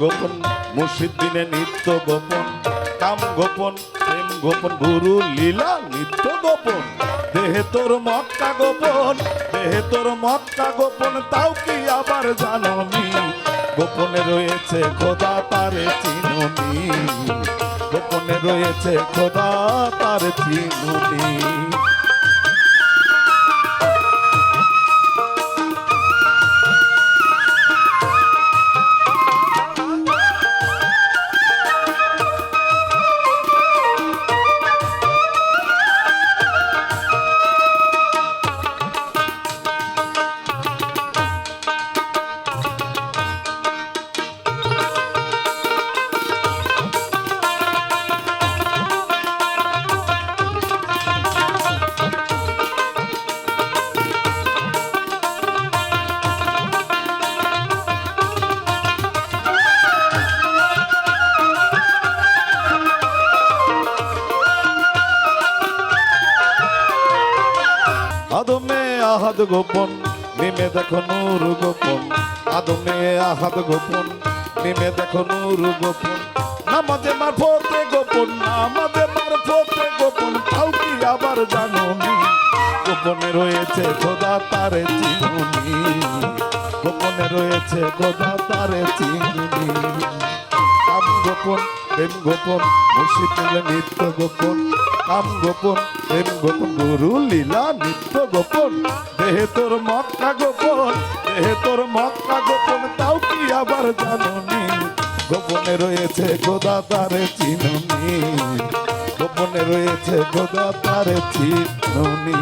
গোপন, মুর্শিদ দিনে নিত্য গোপন, কাম গোপন, প্রেম গোপন, গুরু লীলা নিত্য গোপন। দেহে তোর মক্কা গোপন, দেহে তোর মক্কা গোপন, তাও কি আবার জাননি গোপনে রয়েছে খোদা, তারে চিনুনি গোপনে রয়েছে খোদা, তার চিনুনি আদমে আহাদ গোপন, নেমে দেখো নূর গোপন। আদমে আহাদ গোপন, নেমে দেখো নূর গোপন। নামাজে মারফতে গোপন, নামাজে মারফতে গোপন। তাও কি আবার জানুনি গোপনে রয়েছে খোদা তারে চিনুনি গোপনে রয়েছে খোদা তারে চিনুনি কাম গোপন, প্রেম গোপন মুর্শিদ নিত্য গোপন। কাম গোপন, প্রেম গোপন, গুরু লীলা, নিত্য গোপন। দেহে তোর মক্কা গোপন, দেহে তোর মক্কা গোপন, তাও কি আবার জাননি? গোপনে রয়েছে গোদা তারে চিননি। গোপনে রয়েছে গোদা তারে চিনুনি।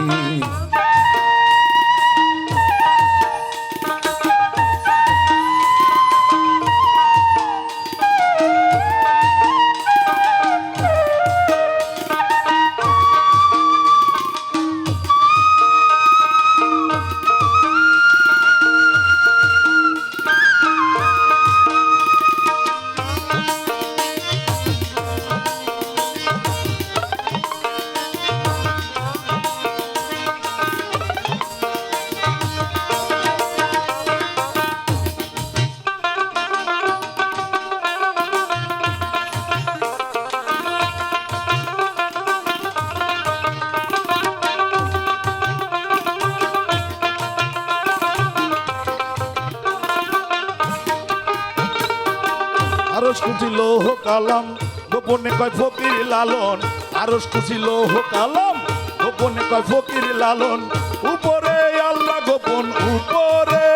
আরস খুশি লৌহ গোপনে কয় ফকির লালন, আরস খুশি লৌহ কালাম। গোপনে কয় ফকির লালন, উপরে আল্লাহ গোপন, উপরে।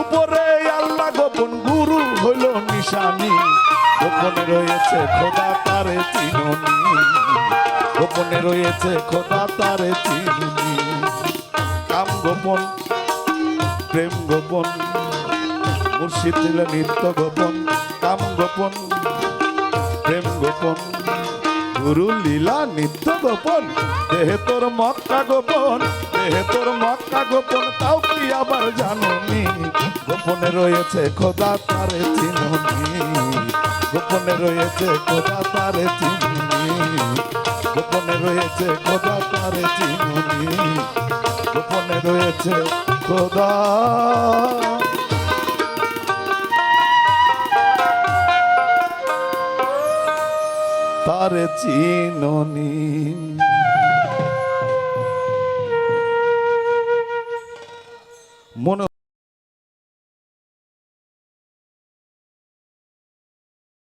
উপরে আল্লাহ গোপন, গুরু হইল নিশানি। গোপনে রয়েছে খোদা তারে চিনুনি। গোপনে রয়েছে খোদা তারে চিনুনি। কাম গোপন প্রেম গোপন, মুর্শিদ দিলে নিত্য গোপন কাম গোপন। প্রেম গোপন, গুরু লীলা নিত্য গোপন। দেহে তোর মক্কা গোপন, দেহে তোর মক্কা গোপন, তাও কি আবার জানুনি? গোপনে রয়েছে খোদা তারে চিনুনি। গোপনে রয়েছে খোদা তারে চিনুনি। গোপনে রয়েছে খোদা তারে চিনুনি। গোপনে রয়েছে খোদা। তার চিননি মনে